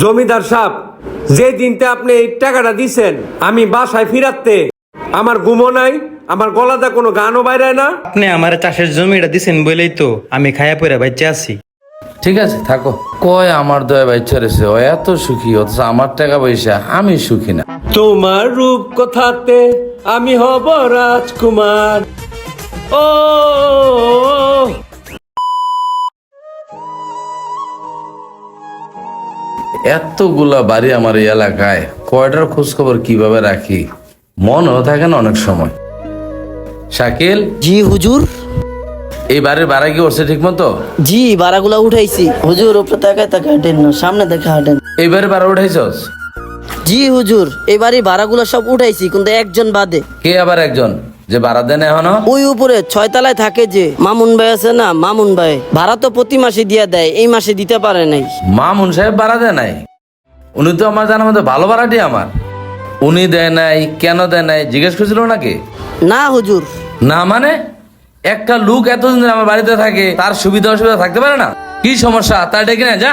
জমিদার সাহেব যে দিনতে আপনি এই টাকাটা দিছেন আমি বাসায় ফিরাতে আমার ঘুমো নাই আমার গলাতে কোনো গানও বাইরায় না। আপনি আমার চাষের জমিটা দিছেন বলেই তো আমি খায়া পরে বাইচে আছি। ঠিক আছে থাকো। কয় আমার দয়া বাচ্চা রেছে ও এত সুখী অথচ আমার টাকা পয়সা আমি সুখী না। তোমার রূপ কথাতে আমি হব রাজকুমার। ও এতগুলা বাড়ি আমার এই এলাকায় কয়টার খোঁজখবর কীভাবে রাখি? মনও থাকে না অনেক সময়। শাকিল? জি হুজুর। এই বাড়ির ভাড়া কি উঠছে ঠিক মতো জি বারাগুলা উঠাইছি। হুজুর উপরে তাকায় তাকায় হাঁটেন না সামনে দেখে হাঁটেন। এই বাড়ির ভাড়া উঠাইছস? জি হুজুর এই এবারে ভাড়াগুলো সব উঠাইছি কিন্তু একজন বাদে। কে আবার একজন? যে ভাড়া দেন এখনও? ওই উপরে ছয়তলায় থাকে যে মামুন ভাই আছে না? মামুন ভাই ভাড়া তো প্রতি মাসে দিয়ে দেয় এই মাসে দিতে পারে নাই। মামুন সাহেব ভাড়া দেয় নাই? উনি তো আমার জানার মধ্যে ভালো ভাড়াটি আমার। উনি দেয় নাই কেন দেয় নাই জিজ্ঞেস করছিল নাকি না হুজুর। না মানে? একটা লোক এতদিন ধরে আমার বাড়িতে থাকে তার সুবিধা অসুবিধা থাকতে পারে না? কি সমস্যা? তার ডেকে না যা।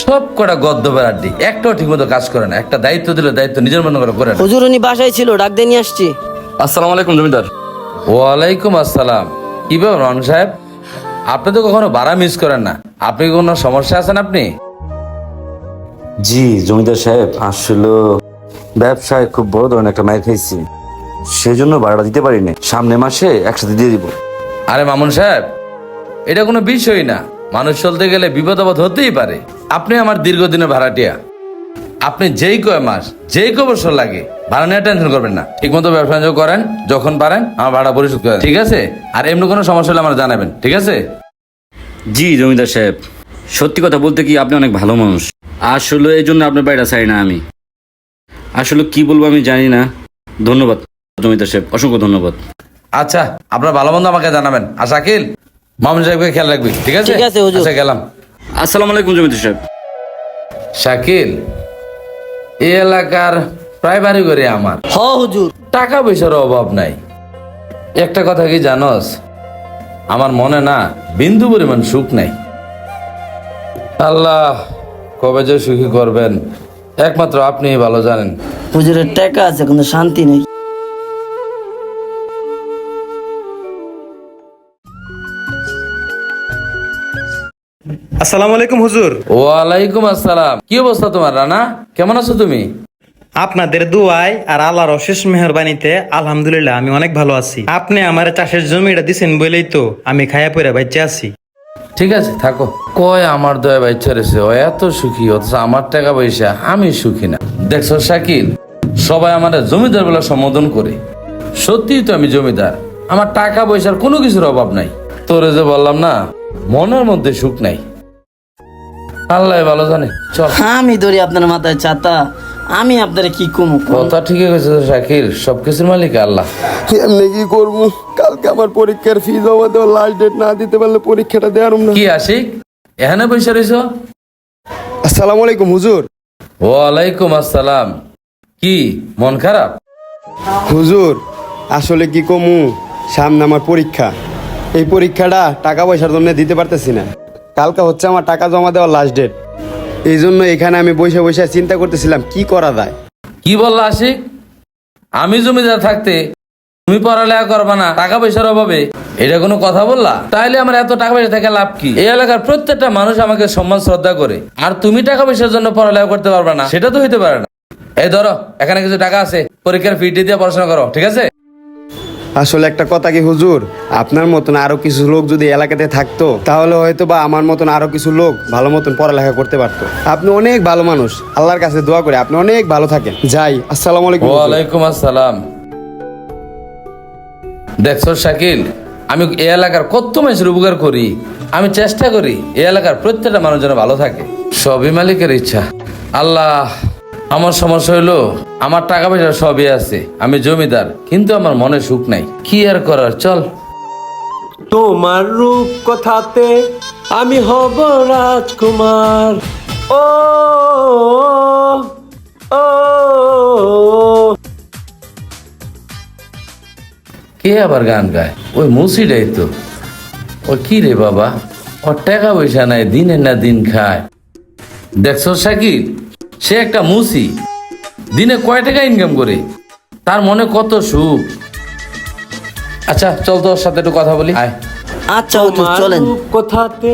সব কটা গদ্য বেড়াড্ডি একটাও ঠিক মতো কাজ করে না একটা দায়িত্ব দিলে দায়িত্ব নিজের মনে করে করে হুজুর উনি বাসায় ছিল ডাক দিয়ে নিয়ে আসছি। আসসালামু আলাইকুম জমিদার। ওয়ালাইকুম আসসালাম। কি ব্যাপার রন সাহেব? আপনি তো কখনো ভাড়া মিস করেন না। আপনি কি কোনো সমস্যা আছেন আপনি? জি জমিদার সাহেব আসলে ব্যবসায় খুব বড় ধরনের একটা মাইর খাইছি। সেই জন্য ভাড়াটা দিতে পারিনি। সামনে মাসে একসাথে দিয়ে দিব। আরে মামুন সাহেব এটা কোনো বিষয় না। মানুষ চলতে গেলে বিপদ আপদ হতেই পারে। আপনি আমার দীর্ঘদিনের ভাড়াটিয়া। আপনি যেই কয় মাস যেই কয় বছর লাগে ভাড়া নিয়ে টেনশন করবেন না। ঠিক মতো ব্যবসা বাণিজ্য করেন যখন পারেন আমার ভাড়া পরিশোধ করেন ঠিক আছে? আর এমনি কোনো সমস্যা হলে আমার জানাবেন ঠিক আছে? জি জমিদার সাহেব। সত্যি কথা বলতে কি আপনি অনেক ভালো মানুষ। আসলে এই জন্য আপনার বাড়িটা চাই না আমি। আসলে কি বলব আমি জানি না। ধন্যবাদ জমিদার সাহেব। অসংখ্য ধন্যবাদ। আচ্ছা আপনার ভালো মন্দ আমাকে জানাবেন। আর শাকিল মামুন সাহেবকে খেয়াল রাখবি ঠিক আছে? ঠিক আছে, হুজুর। আচ্ছা গেলাম। আসসালামু আলাইকুম জমিদার সাহেব। শাকিল এই এলাকার প্রায় বাড়ি করে আমার। হ হুজুর। টাকা পয়সার অভাব নাই। একটা কথা কি জানস? আমার মনে না বিন্দু পরিমাণ সুখ নাই। আল্লাহ কবে যে সুখী করবেন একমাত্র আপনি ভালো জানেন। হুজুরের টাকা আছে কিন্তু শান্তি নেই। আসসালামু আলাইকুম হুজুর। ওয়ালাইকুম আসসালাম। কি অবস্থা তোমার রানা? কেমন আছো তুমি? আপনাদের দুয়ায় আর আল্লাহর অশেষ মেহরবানিতে আলহামদুলিল্লাহ আমি অনেক ভালো আছি। আপনি আমার চাষের জমিটা দিছেন বলেই তো আমি খায়া পরে বাইচে আছি। ঠিক আছে থাকো। কয় আমার দয়া বাচ্চা রেছে ও এত সুখী অথচ আমার টাকা পয়সা আমি সুখী না। দেখছ শাকিল সবাই আমার জমিদার বলে সম্বোধন করে। সত্যিই তো আমি জমিদার আমার টাকা পয়সার কোনো কিছুর অভাব নাই। তোরে যে বললাম না মনের মধ্যে সুখ নাই। আল্লাহ ভালো জানে চল। আমি ধরি আপনার মাথায় ছাতা আমি আপনার কি কমু কথা ঠিকই কইছে তো শাকিল সবকিছুর মালিক আল্লাহ। এমনি কি করব? কালকে আমার পরীক্ষার ফি জমা দেওয়া লাস্ট ডেট না দিতে পারলে পরীক্ষাটা দেওয়ার না। কি আশিক? এখানে পয়সা রইছ? আসসালামু আলাইকুম হুজুর। ওয়ালাইকুম আসসালাম। কি মন খারাপ? হুজুর আসলে কি কমু? সামনে আমার পরীক্ষা। এই পরীক্ষাটা টাকা পয়সার জন্য দিতে পারতেছি না। কালকে হচ্ছে আমার টাকা জমা দেওয়ার লাস্ট ডেট এই জন্য এখানে আমি বসে বসে চিন্তা করতেছিলাম, কি করা যায়? কি বললা আশিক? আমি জমিদার থাকতে তুমি পড়ালেখা করবা না টাকা পয়সার অভাবে? এটা কোনো কথা বললা? তাইলে আমার এত টাকা পয়সা থেকে লাভ কি? এই এলাকার প্রত্যেকটা মানুষ আমাকে সম্মান, শ্রদ্ধা করে। আর তুমি টাকা পয়সার জন্য পড়ালেখা করতে পারবা না, সেটা তো হইতে পারে না। এই ধরো, এখানে কিছু টাকা আছে, পরীক্ষার ফি দিয়ে পড়াশোনা করো, ঠিক আছে? আসলে একটা কথা কি, হুজুর? আপনার মতন আরও কিছু লোক যদি এলাকাতে থাকতো, তাহলে হয়তো বা আমার মতন আরও কিছু লোক ভালো মতন পড়ালেখা করতে পারতো। আপনি অনেক ভালো মানুষ, আল্লাহর কাছে দোয়া করে, আপনি অনেক ভালো থাকেন। যাই, আসসালামু আলাইকুম আসসালাম। দেখছ, শাকিল? আমি এই এলাকার কত মানুষের উপকার করি? আমি চেষ্টা করি এই এলাকার প্রত্যেকটা মানুষ যেন ভালো থাকে। সবই মালিকের ইচ্ছা। আল্লাহ আমার সমস্যা হইল আমার টাকা পয়সা সবই আছে আমি জমিদার কিন্তু আমার মনে সুখ নাই। কি আর করার চল। তোমার রূপ কথাতে আমি হব রাজকুমার। ও ও কে আবার গান গায়? ওই মুসিটাই তো। ও কি রে বাবা? ওর টাকা পয়সা নাই দিনের না দিন খায়। দেখছ শাকিল সে একটা মুসি। দিনে কয় টাকা ইনকাম করে? তার মনে কত সুখ। আচ্ছা চল তোর সাথে একটু কথা বলি। আয়। আচ্ছা হুজুর চলেন। কোথাতে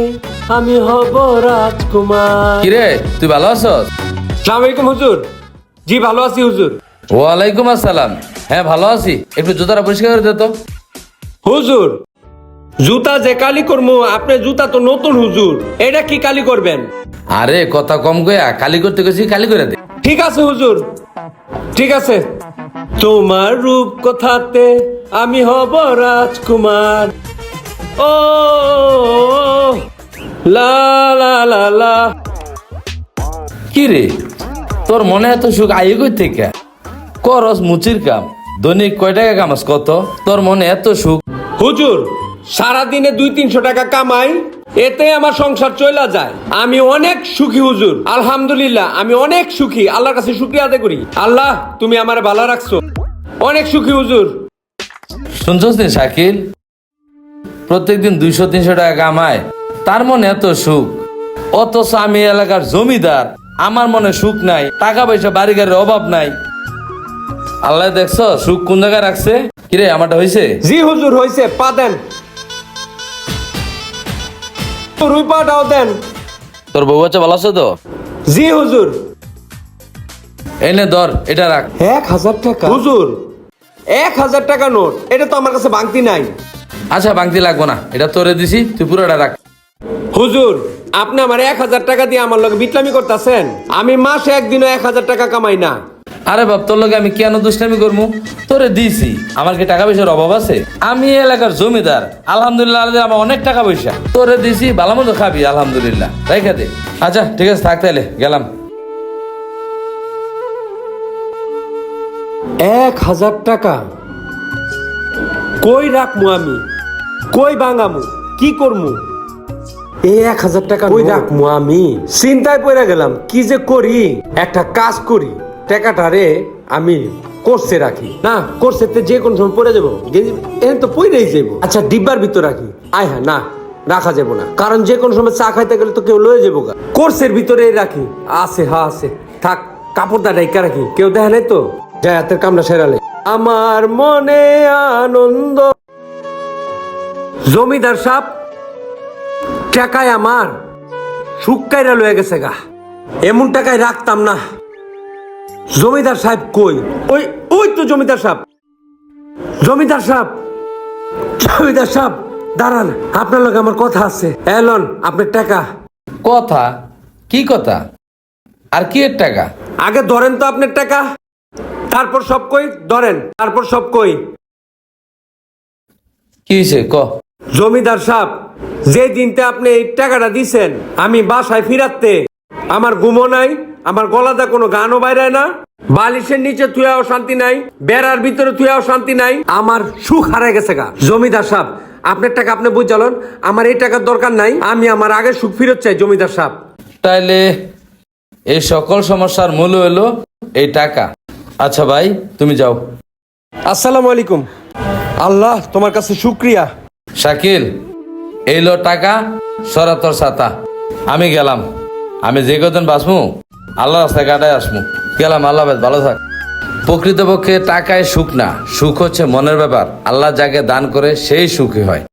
আমি হব রাজকুমার। কিরে তুই ভালো আছস? সালাম আলাইকুম হুজুর। জি ভালো আছি হুজুর। ওয়ালাইকুম আসসালাম। হ্যাঁ ভালো আছি। একটু জুতাটা পরিষ্কার করে দে তো। হুজুর জুতা যে কালি করব আপনি জুতা তো নতুন হুজুর। এটা কি কালি করবেন? আরে কথা কম গয়া কালি করতে গেছি কালি করে দে। ঠিক আছে হুজুর। ঠিক আছে। তোমার রূপ কথাতে আমি হব রাজকুমার। ও লা লা লা লা। কি রে? তোর মনে এত সুখ আই কই থেকে? করস মুচির কাম। দৈনিক কয় টাকা কামাস কত? তোর মনে এত সুখ। হুজুর সারাদিনে দুই তিনশো টাকা কামাই। এতে আমার সংসার চলে যায়। আমি অনেক সুখী হুজুর। আলহামদুলিল্লাহ আমি অনেক সুখী। আল্লাহর কাছে শুক্রিয়া আদায় করি। আল্লাহ তুমি আমার ভালো রাখছো। অনেক সুখী হুজুর। শুনছস নি শাকিল? প্রত্যেকদিন দুইশো তিনশো টাকা কামায়। তার মনে এত সুখ। অথচ আমি এলাকার জমিদার। আমার মনে সুখ নাই। টাকা পয়সা বাড়ি গাড়ির অভাব নাই। আল্লাহ দেখছ সুখ কোন জায়গায় রাখছে? কিরে আমারটা হয়েছে জি হুজুর হয়েছে পা দেন। রুই পাটাও দেন। তোর বউ বাচ্চা ভালো আছে তো? জি হুজুর। এনে ধর এটা রাখ। এক হাজার টাকা। হুজুর। এক হাজার টাকা নোট এটা তো আমার কাছে বাংতি নাই। আচ্ছা বাংতি লাগবো না এটা তোরে দিছি তুই পুরোটা রাখ। হুজুর আপনি আমার এক হাজার টাকা দিয়ে আমার লগে বিটলামি করতেছেন। আমি মাসে একদিনও এক হাজার টাকা কামাই না। আরে বাপ তোর লগে আমি কেন দুষ্টামি করব তোরে দিছি। আমার কি টাকা পয়সার অভাব আছে? আমি এই এলাকার জমিদার। আলহামদুলিল্লাহ আমার অনেক টাকা পয়সা। তোরে দিছি ভালো মতো খাবি আলহামদুলিল্লাহ। রেখে দে। আচ্ছা ঠিক আছে থাক তাইলে গেলাম। এক হাজার টাকা। কই রাখমু আমি? কই বাঙামু কি করমু? এই এক হাজার টাকা কই রাখমু আমি? চিন্তায় পড়ে গেলাম কি যে করি? একটা কাজ করি। টাকাটা রে আমি কোর্সে রাখি। না কোর্সেতে যে কোনো সময় পড়ে যাব। এখন তো পড়েই যাব আচ্ছা ডিব্বার ভিতর রাখি। আয় হ্যাঁ না, রাখা যাব না। কারণ যে কোনো সময় চা খাইতে গেলে তো কেউ লয়ে যাব কোর্সের ভিতরে রাখি। আছে হ্যাঁ আছে। থাক, কাপড়টা ডাইকা রাখি। কেউ দেখে নাই তো? যায় হাতের কামটা সেরালে। আমার মনে আনন্দ। জমিদার সাপ, টাকায় আমার। সুক্কাইরা লয়ে গেছে গা। এমন টাকায় রাখতাম না। জমিদার সাহেব কই? ওই ওই তো জমিদার সাহেব। জমিদার সাহেব জমিদার সাহেব দাঁড়ান আপনার লগে আমার কথা আছে। এলন আপনার টাকা। কথা? কি কথা? আর কি এর টাকা? আগে ধরেন তো আপনার টাকা। তারপর সব কই? ধরেন তারপর সব কই? কি হয়েছে ক। জমিদার সাহেব যে দিনতে আপনি এই টাকাটা দিছেন আমি বাসায় ফিরাতে আমার ঘুমো নাই আমার গলাতে কোনো গানও বাইরায় না বালিশের নিচে থুয়াও শান্তি নাই বেড়ার ভিতরে থুয়াও শান্তি নাই আমার সুখ হারায় গেছে গা। জমিদার সাহেব আপনার টাকা আপনি বুঝালেন আমার এই টাকার দরকার নাই আমি আমার আগে সুখ ফিরত চাই জমিদার সাহেব। তাইলে এই সকল সমস্যার মূল হলো এই টাকা। আচ্ছা ভাই তুমি যাও। আসসালামু আলাইকুম। আল্লাহ তোমার কাছে শুক্রিয়া। শাকিল এই লো টাকা সরাতর সাতা আমি গেলাম। আমি যে কদিন বাঁচমু আল্লাহ রাস্তায় কাটায় আসমু। গেলাম, আল্লাহ ভালো থাক। প্রকৃতপক্ষে টাকায় সুখ না, সুখ হচ্ছে মনের ব্যাপার। আল্লাহ যাকে দান করে সেই সুখী হয়।